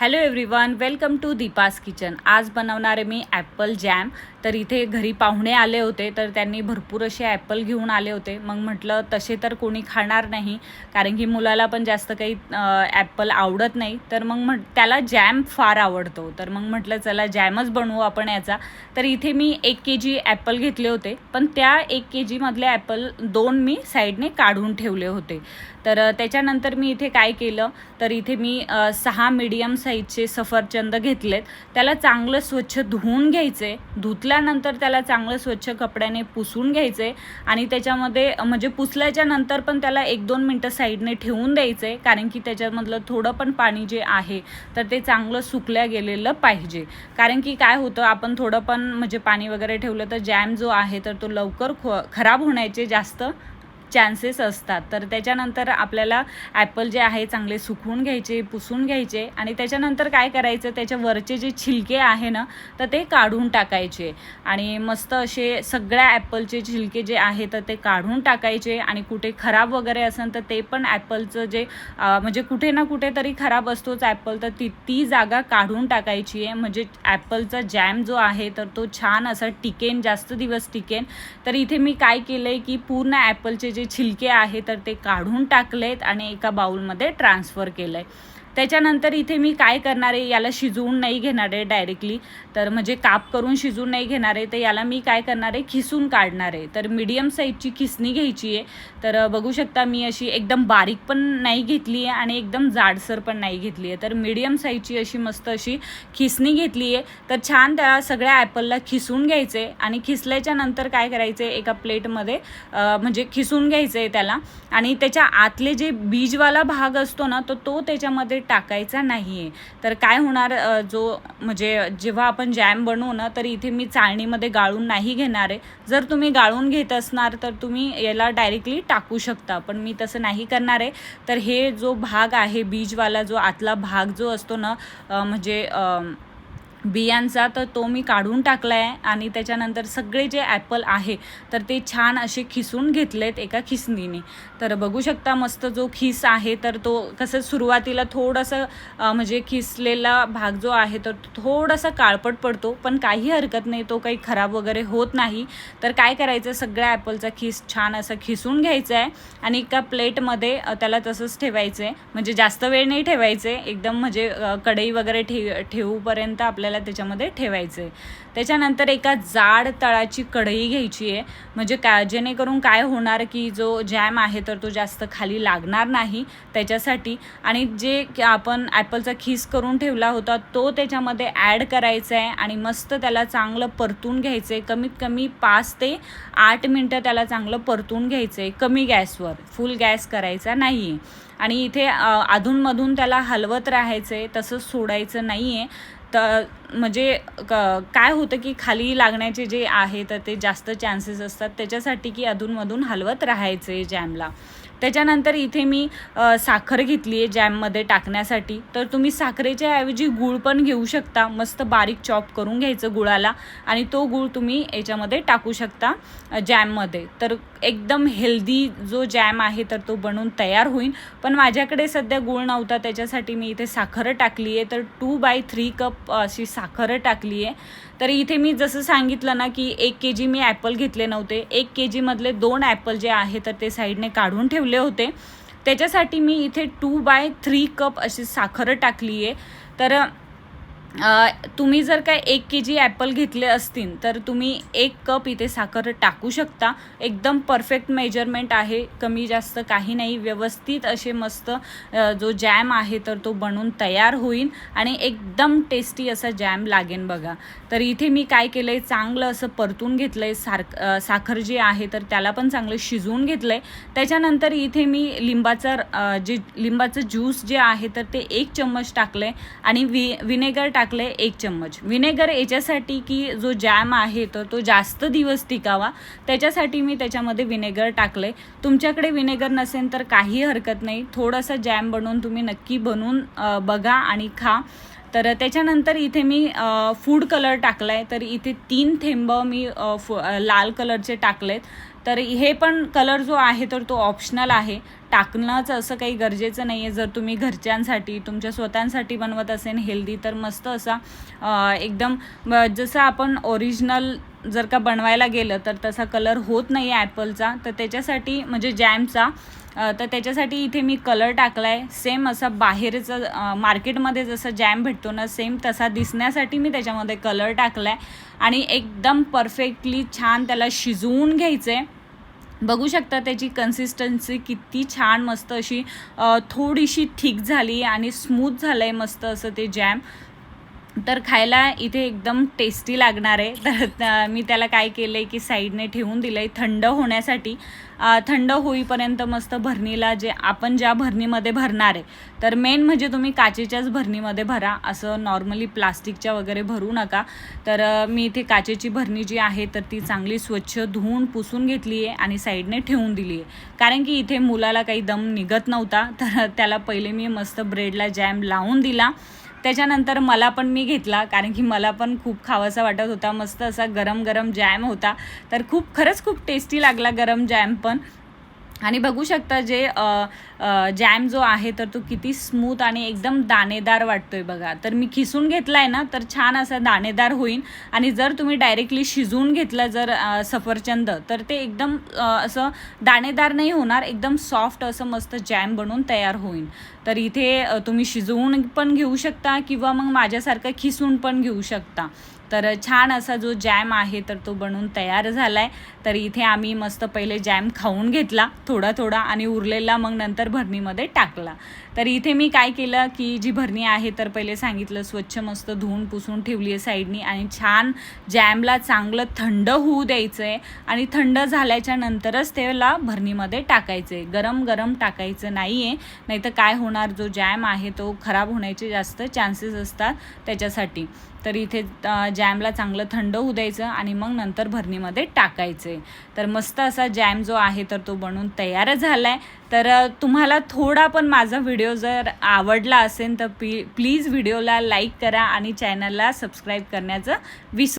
Hello everyone welcome to Deepa's kitchen आज बनवणार आहे मी ॲपल जॅम तर इथे घरी पाहुणे आले होते तर त्यांनी भरपूर असे ॲपल घेऊन आले होते. मग म्हटलं तसे तर कोणी खाणार नाही कारण की मुलाला पण जास्त काही ॲपल आवडत नाही. तर मग म्हट त्याला जॅम फार आवडतो. तर मग म्हटलं चला जॅमच बनवू आपण याचा. तर इथे मी एक के जी ॲपल घेतले होते पण त्या एक के जीमधले ॲपल दोन मी साईडने काढून ठेवले होते. तर त्याच्यानंतर मी इथे काय केलं? तर इथे मी सहा मीडियम साईजचे सफरचंद घेतलेत. त्याला चांगलं स्वच्छ धुवून घ्यायचे. धुतल्यानंतर त्याला चांगलं स्वच्छ कपड्याने पुसून घ्यायचे आणि त्याच्यामध्ये म्हणजे पुसल्याच्या नंतर पण त्याला एक दोन मिनटं साईडने ठेवून द्यायचे कारण की त्याच्यामधलं थोडं पण पाणी जे आहे तर ते चांगलं सुकल्या गेलेलं पाहिजे. कारण की काय होतं आपण थोडं पण म्हणजे पाणी वगैरे ठेवलं तर जॅम जो आहे तर तो लवकर खो खराब होण्याचे जास्त चान्सेस असतात. तर त्याच्यानंतर आपल्याला ॲपल जे आहे चांगले सुकवून घ्यायचे पुसून घ्यायचे आणि त्याच्यानंतर काय करायचं? त्याच्या वरचे जे छिलके आहे ना तर ते काढून टाकायचे. आणि मस्त असे सगळ्या ॲपलचे छिलके जे आहे तर ते काढून टाकायचे. आणि कुठे खराब वगैरे असेल तर ते पण ॲपलचं जे म्हणजे कुठे ना कुठे तरी खराब असतोच ॲपल तर ती ती जागा काढून टाकायची आहे. म्हणजे ॲपलचा जॅम जो आहे तर तो छान असा टिकेन जास्त दिवस टिकेन. तर इथे मी काय केलं आहे की पूर्ण ॲपलचे जे छिलके आहे तर ते काढून टाकलेत आणि एका बाउलमध्ये ट्रान्सफर केलं आहे त्याच्यानंतर इथे मी काय करणार आहे याला शिजवून नाही घेणार आहे डायरेक्टली तर म्हणजे काप करून शिजवून नाही घेणार आहे तर याला मी काय करणार आहे खिसून काढणार आहे. तर मीडियम साईजची खिसणी घ्यायची आहे. तर बघू शकता मी अशी एकदम बारीक पण नाही घेतली आहे आणि एकदम जाडसर पण नाही घेतली आहे. तर मीडियम साईजची अशी मस्त अशी खिसणी घेतली आहे. तर छान त्या सगळ्या ॲपलला खिसून घ्यायचे आणि खिसल्याच्या नंतर काय करायचे एका प्लेटमध्ये म्हणजे खिसून घ्यायचं आहे त्याला. आणि त्याच्या आतले जे बीजवाला भाग असतो ना तर तो त्याच्यामध्ये टाकायचा नाही आहे तर काय होणार जो म्हणजे जेव्हा आपण जॅम बनवू ना तर इथे मी चाळणीमध्ये गाळून नाही घेणार आहे. जर तुम्ही गाळून घेत असणार तर तुम्ही याला डायरेक्टली टाकू शकता. पण मी तसं नाही करणार आहे. तर हे जो भाग आहे बीजवाला जो आतला भाग जो असतो ना म्हणजे बियांचा तर तो मी काढून टाकला आहे आणि त्याच्यानंतर सगळे जे ॲपल आहे तर ते छान असे खिसून घेतलेत एका खिसणीने. तर बघू शकता मस्त जो खिस आहे तर तो कसं सुरुवातीला थोडंसं म्हणजे खिसलेला भाग जो आहे तर तो थोडासा काळपट पडतो पण काही हरकत नाही तो काही खराब वगैरे होत नाही. तर काय करायचं सगळ्या ॲपलचा खिस छान असं खिसून घ्यायचं आहे आणि एका प्लेटमध्ये त्याला तसंच ठेवायचं आहे म्हणजे जास्त वेळ नाही ठेवायचं आहे एकदम म्हणजे कढई वगैरे ठे ठेवूपर्यंत आपल्याला त्याच्यामध्ये ठेवायचं आहे त्याच्यानंतर एका जाड तळाची कढई घ्यायची आहे. म्हणजे का जेणेकरून काय होणार की जो जॅम आहे तर तो जास्त खाली लागणार नाही त्याच्यासाठी. आणि जे आपण ॲपलचा खीस करून ठेवला होता तो त्याच्यामध्ये ॲड करायचा आहे आणि मस्त त्याला चांगलं परतून घ्यायचं आहे कमीत कमी पाच ते आठ मिनटं त्याला चांगलं परतून घ्यायचं आहे कमी गॅसवर फुल गॅस करायचा नाही आहे आणि इथे अधूनमधून त्याला हलवत राहायचं आहे तसंच सोडायचं नाही आहे तर म्हणजे क काय होतं की खाली लागण्याचे जे आहे तर ते जास्त चान्सेस असतात. त्याच्यासाठी की अधूनमधून हलवत राहायचे जॅमला त्याच्यानंतर इथे मी साखर घेतली आहे जॅममध्ये टाकण्यासाठी. तर तुम्ही साखरेच्या ऐवजी गूळ पण घेऊ शकता. मस्त बारीक चॉप करून घ्यायचं गुळाला आणि तो गूळ तुम्ही याच्यामध्ये टाकू शकता जॅममध्ये. तर एकदम हेल्दी जो जॅम आहे तर तो बनवून तयार होईल. पण माझ्याकडे सध्या गूळ नव्हता त्याच्यासाठी मी इथे साखर टाकली आहे तर टू बाय थ्री कप अशी साखर टाकली आहे तर इथे मी जसं सांगितलं ना की एक के जी मी ॲपल घेतले नव्हते. एक के जीमधले दोन ॲपल जे आहे तर ते साईडने काढून ठेवले होते. त्याच्यासाठी मी इथे टू बाय थ्री कप अशी साखर टाकली आहे तर तुम्ही जर काय एक के जी ॲपल घेतले असतील तर तुम्ही एक कप इथे साखर टाकू शकता. एकदम परफेक्ट मेजरमेंट आहे. कमी जास्त काही नाही. व्यवस्थित असे मस्त जो जॅम आहे तर तो बनून तयार होईल आणि एकदम टेस्टी असा जॅम लागेल बघा. तर इथे मी काय केलं आहे चांगलं असं परतून घेतलं आहे सारख साखर जी आहे तर त्याला पण चांगलं शिजवून घेतलं आहे त्याच्यानंतर इथे मी लिंबाचा जे लिंबाचं ज्यूस जे आहे तर ते एक चम्मच टाकलं आहे आणि वि विनेगर टाकलं आहे एक चम्मच. विनेगर याच्यासाठी की जो जॅम आहे तर तो जास्त दिवस टिकावा त्याच्यासाठी मी त्याच्यामध्ये विनेगर टाकलं. आहे तुमच्याकडे विनेगर नसेल तर काही हरकत नाही. थोडासा जॅम बनवून तुम्ही नक्की बनवून बघा आणि खा. तर त्याच्यानंतर इथे मी फूड कलर टाकला आहे तर इथे तीन थेंब मी फु लाल कलरचे टाकलेत. तर हे पण कलर जो आहे तर तो ऑप्शनल आहे. टाकणंच असं काही गरजेचं नाही आहे जर तुम्ही घरच्यांसाठी तुमच्या स्वतःसाठी बनवत असेल हेल्दी तर मस्त असा एकदम जसं आपण ओरिजिनल जर का बनवायला गेलं तर तसा कलर होत नाही आहे ॲपलचा तर त्याच्यासाठी म्हणजे जॅमचा तर त्याच्यासाठी इथे मी कलर टाकला आहे सेम असा बाहेरचं मार्केटमध्ये जसं जॅम भेटतो ना सेम तसा दिसण्यासाठी मी त्याच्यामध्ये कलर टाकला आहे आणि एकदम परफेक्टली छान त्याला शिजवून घ्यायचं आहे बघू शकता त्याची कन्सिस्टन्सी किती छान मस्त अशी थोडीशी थिक झाली आणि स्मूथ झालं आहे मस्त असं ते जॅम तर खायला इथे एकदम टेस्टी लागणार आहे. तर मी त्याला काय केलं आहे की साईडने ठेवून दिलं आहे थंड होण्यासाठी. थंड होईपर्यंत मस्त भरणीला जे आपण ज्या भरणीमध्ये भरणार आहे तर मेन म्हणजे तुम्ही काचेच्याच भरणीमध्ये भरा. असं नॉर्मली प्लास्टिकच्या वगैरे भरू नका. तर मी इथे काचेची भरणी जी आहे तर ती चांगली स्वच्छ धुवून पुसून घेतली आहे आणि साईडने ठेवून दिली आहे कारण की इथे मुलाला काही दम निघत नव्हता तर त्याला पहिले मी मस्त ब्रेडला जॅम लावून दिला. त्याच्यानंतर मला पण मी घेतला कारण की मला पण खूप खावासा वाटत होता. मस्त असा गरम गरम जॅम होता. तर खूप खरंच खूप टेस्टी लागला गरम जॅम पण. आणि बघू शकता जे जॅम जो आहे तर तो किती स्मूथ आणि एकदम दाणेदार वाटतोय बघा. तर मी खिसून घेतला आहे ना तर छान असा दाणेदार होईल. आणि जर तुम्ही डायरेक्टली शिजवून घेतलं जर सफरचंद तर ते एकदम असं दाणेदार नाही होणार एकदम सॉफ्ट असं मस्त जॅम बनून तयार होईल. तर इथे तुम्ही शिजवून पण घेऊ शकता किंवा मग माझ्यासारखं खिसून पण घेऊ शकता. तर छान असा जो जॅम आहे तर तो बनवून तयार झाला आहे तर इथे आम्ही मस्त पहिले जॅम खाऊन घेतला थोडा थोडा आणि उरलेला मग नंतर भरणीमध्ये टाकला. तर इथे मी काय केलं की जी भरणी आहे तर पहिले सांगितलं स्वच्छ मस्त धुवून पुसून ठेवली आहे साईडनी आणि छान जॅमला चांगलं थंड होऊ द्यायचं आहे आणि थंड झाल्याच्या नंतरच त्याला भरणीमध्ये टाकायचं आहे गरम गरम टाकायचं नाही आहे नाही तर काय होणार? जो जॅम आहे तो खराब होण्याचे जास्त चान्सेस असतात त्याच्यासाठी. तर इथे जॅमला चांगलं थंड होऊ द्यायचं आणि मग नंतर भरणीमध्ये टाकायचं. आहे तर मस्त असा जॅम जो आहे तर तो बनवून तयार झाला आहे तर तुम्हाला थोडा पण माझा व्हिडिओ जर आवडला असेल तर प्ली प्लीज व्हिडिओला लाईक करा आणि चॅनलला सबस्क्राईब करण्याचं विसरू